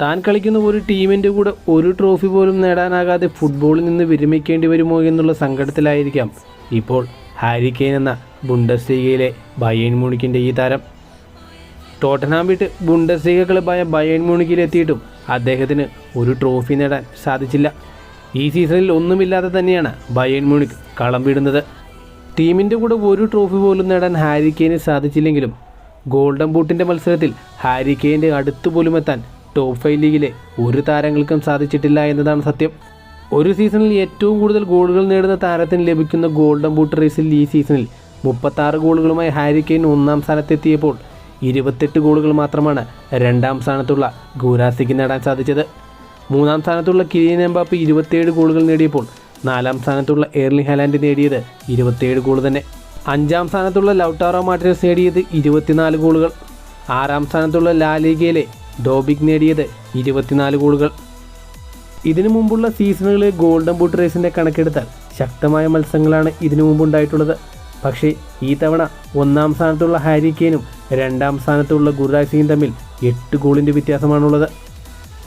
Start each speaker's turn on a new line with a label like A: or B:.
A: താൻ കളിക്കുന്ന ഒരു ടീമിന്റെ കൂടെ ഒരു ട്രോഫി പോലും നേടാനാകാതെ ഫുട്ബോളിൽ നിന്ന് വിരമിക്കേണ്ടി വരുമോ എന്നുള്ള സങ്കടത്തിലായിരിക്കാം ഇപ്പോൾ ഹാരി കെയ്ൻ എന്ന ബുണ്ടസ് ലീഗയിലെ ബയേൺ മ്യൂണിക്കിന്റെ ഈ താരം. ടോട്ടനാം വിട്ട് ബുണ്ടസ് ലീഗ ക്ലബായ ബയേൺ മ്യൂണിക്കിലെത്തിയിട്ടും അദ്ദേഹത്തിന് ഒരു ട്രോഫി നേടാൻ സാധിച്ചില്ല. ഈ സീസണിൽ ഒന്നുമില്ലാതെ തന്നെയാണ് ബയേൺ മ്യൂണിക് കളം വിടുന്നത്. ടീമിന്റെ കൂടെ ഒരു ട്രോഫി പോലും നേടാൻ ഹാരി കെയ്ന് സാധിച്ചില്ലെങ്കിലും ഗോൾഡൻ ബൂട്ടിന്റെ മത്സരത്തിൽ ഹാരി കെയ്ന്റെ അടുത്ത് പോലും എത്താൻ ടോപ്പ് ഫൈവ് ലീഗിലെ ഒരു താരങ്ങൾക്കും സാധിച്ചിട്ടില്ല എന്നതാണ് സത്യം. ഒരു സീസണിൽ ഏറ്റവും കൂടുതൽ ഗോളുകൾ നേടുന്ന താരത്തിന് ലഭിക്കുന്ന ഗോൾഡൻ ബൂട്ട് റേസിൽ ഈ സീസണിൽ മുപ്പത്താറ് ഗോളുകളുമായി ഹാരി കെയ്ൻ ഒന്നാം സ്ഥാനത്തെത്തിയപ്പോൾ ഇരുപത്തെട്ട് ഗോളുകൾ മാത്രമാണ് രണ്ടാം സ്ഥാനത്തുള്ള ഗുരാസിക്ക് നേടാൻ സാധിച്ചത്. മൂന്നാം സ്ഥാനത്തുള്ള കിലിയൻ എംബാപ്പ് ഇരുപത്തിയേഴ് ഗോളുകൾ നേടിയപ്പോൾ നാലാം സ്ഥാനത്തുള്ള എർലി ഹലാൻഡ് നേടിയത് ഇരുപത്തിയേഴ് ഗോൾ തന്നെ. അഞ്ചാം സ്ഥാനത്തുള്ള ലൗട്ടാറോ മാർട്ടിനസ് നേടിയത് ഇരുപത്തിനാല് ഗോളുകൾ. ആറാം സ്ഥാനത്തുള്ള ലാലിഗയിലെ ഡോബിക് നേടിയത് ഇരുപത്തിനാല് ഗോളുകൾ. ഇതിനു മുമ്പുള്ള സീസണുകളിൽ ഗോൾഡൻ ബൂട്ട് റേസിന്റെ കണക്കെടുത്താൽ ശക്തമായ മത്സരങ്ങളാണ് ഇതിനു മുമ്പുണ്ടായിട്ടുള്ളത് പക്ഷേ ഈ തവണ ഒന്നാം സ്ഥാനത്തുള്ള ഹാരി കെയിനും രണ്ടാം സ്ഥാനത്തുള്ള ഗുരുരാജ് സിംഗും തമ്മിൽ എട്ട് ഗോളിന്റെ വ്യത്യാസമാണുള്ളത്.